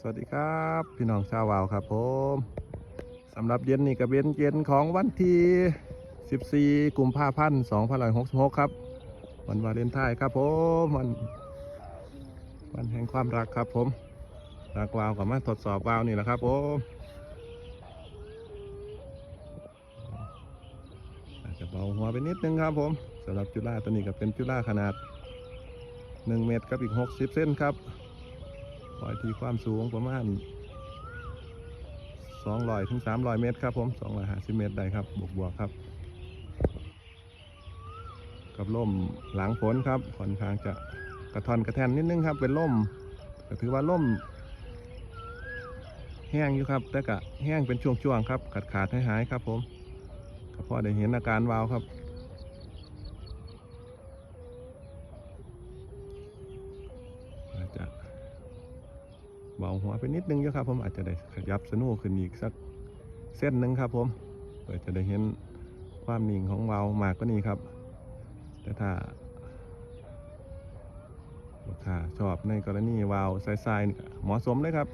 สวัสดีครับ พี่น้องชาววาวครับผมสำหรับเย็นนี้กับเย็นเย็นของวันที่ 14 กุมภาพันธ์2566 ครับ วันวาเลนไทน์ครับผมวันวันแห่งความรักครับผมรักวาวกับมาทดสอบวาวนี่แหละครับผมอาจจะเบาหัวไปนิดนึงครับผมสำหรับจุฬาตัวนี้ก็เป็นจุฬาขนาด 1 เมตรกับอีก 60 เส้นครับ ปล่อยที่ความสูงประมาณ200ถึง300เมตรครับผม250เมตรได้ครับบวกบวกครับ กับล่มหลังฝนครับค่อนข้างจะกระทอนกระแทนนิดนึงครับ เป็นล่มก็ถือว่าล่ม แห้งอยู่ครับ แต่ก็แห้งเป็นช่วงๆครับ ขาดขาดหายหายครับ ผมก็พอได้เห็นอาการวาวครับ เบาหัวไปนิดนึงอยู่ครับ ผมอาจจะได้ขยับสนูขึ้นอีกสักเส้นหนึ่งครับผมเพื่อจะได้เห็นความนิ่งของเบามากกว่านี้ครับ แต่ถ้าลูกค้าชอบในกรณีวาวทรายๆเหมาะสมเลยครับ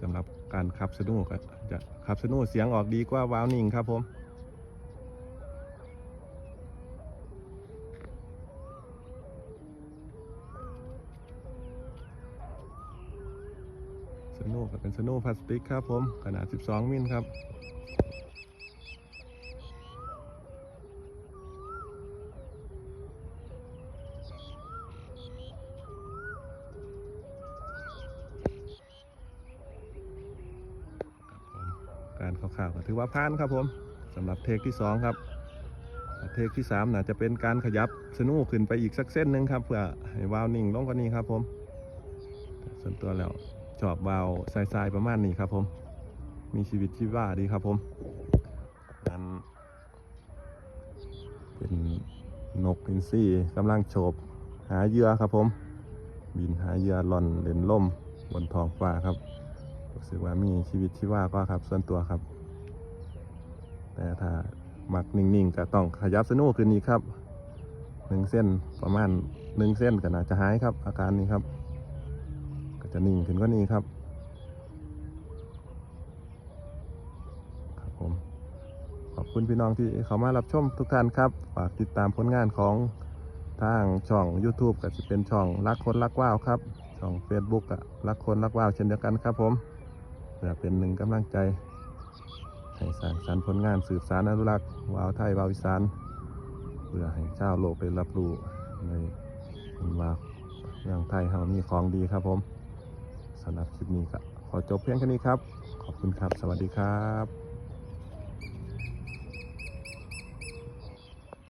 สำหรับการขับสนูก็จะขับสนูเสียงออกดีกว่าวาวนิ่งครับผม สนูก็เป็นสนูพลาสติกครับผม ขนาด 12 มิลครับครับการข่าวๆก็ถือว่าผ่านครับผมสำหรับเทคที่ 2 ครับ เทคที่ 3น่าจะเป็นการขยับสนูขึ้นไปอีกสักเส้นหนึ่งครับ เพื่อให้วาวนิ่งลงกว่านี้ครับผมส่วนตัวแล้ว ชอบวาวทรายๆประมาณนี้ครับผม มีชีวิตชีวาดีครับผมนั้นเป็นนกอินทรีกำลังโฉบหาเหยื่อครับผม บินหาเหยื่อหล่อนเล่นล่มบนท้องฟ้าครับรู้สึกว่ามีชีวิตชีวาก็ครับ ส่วนตัวครับ แต่ถ้ามักนิ่งๆก็ต้องขยับสนูขึ้นอีกครับหนึ่งเส้นประมาณหนึ่งเส้นก็น่าจะหายครับ อาการนี้ครับ จะนิ่งขึ้นกว่านี้ครับ ครับผมขอบคุณพี่น้องที่เข้ามารับชมทุกท่านครับ ฝากติดตามผลงานของทางช่อง YouTube ก็จะเป็นช่องรักคนรักว่าวครับ ช่อง Facebook ก็รักคนรักว่าวเช่นเดียวกันครับผมเพื่อเป็นหนึ่งกำลังใจให้สร้างสรรค์ผลงานสืบสารอนุรักษ์ว่าวไทยว่าวอีสานเพื่อให้ชาวโลกได้รับรู้ในเห็นว่าเมืองไทยเรามีของดีครับผม สำหรับคลิปนี้ก็ขอจบเพียงแค่นี้ครับ ขอบคุณครับ สวัสดีครับ